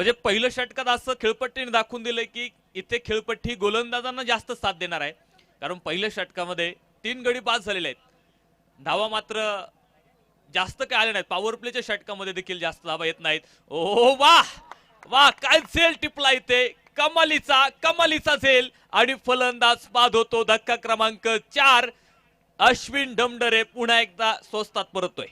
म्हणजे पहिलं षटकात असं खेळपट्टीने दाखवून दिलंय की इथे खेळपट्टी गोलंदाजांना जास्त साथ देणार आहे. कारण पहिल्या षटकामध्ये तीन गडी बाद झालेले आहेत. धावा मात्र जास्त काय आले नाहीत. पॉवर प्लेच्या षटकामध्ये देखील जास्त धावा येत नाहीत. ओ वा वा काय झेल टिपला इथे. कमालीचा कमालीचा झेल. आणि फलंदाज बाद होतो. धक्का क्रमांक चार. अश्विन डमडरे पुन्हा एकदा स्वस्तात परतोय.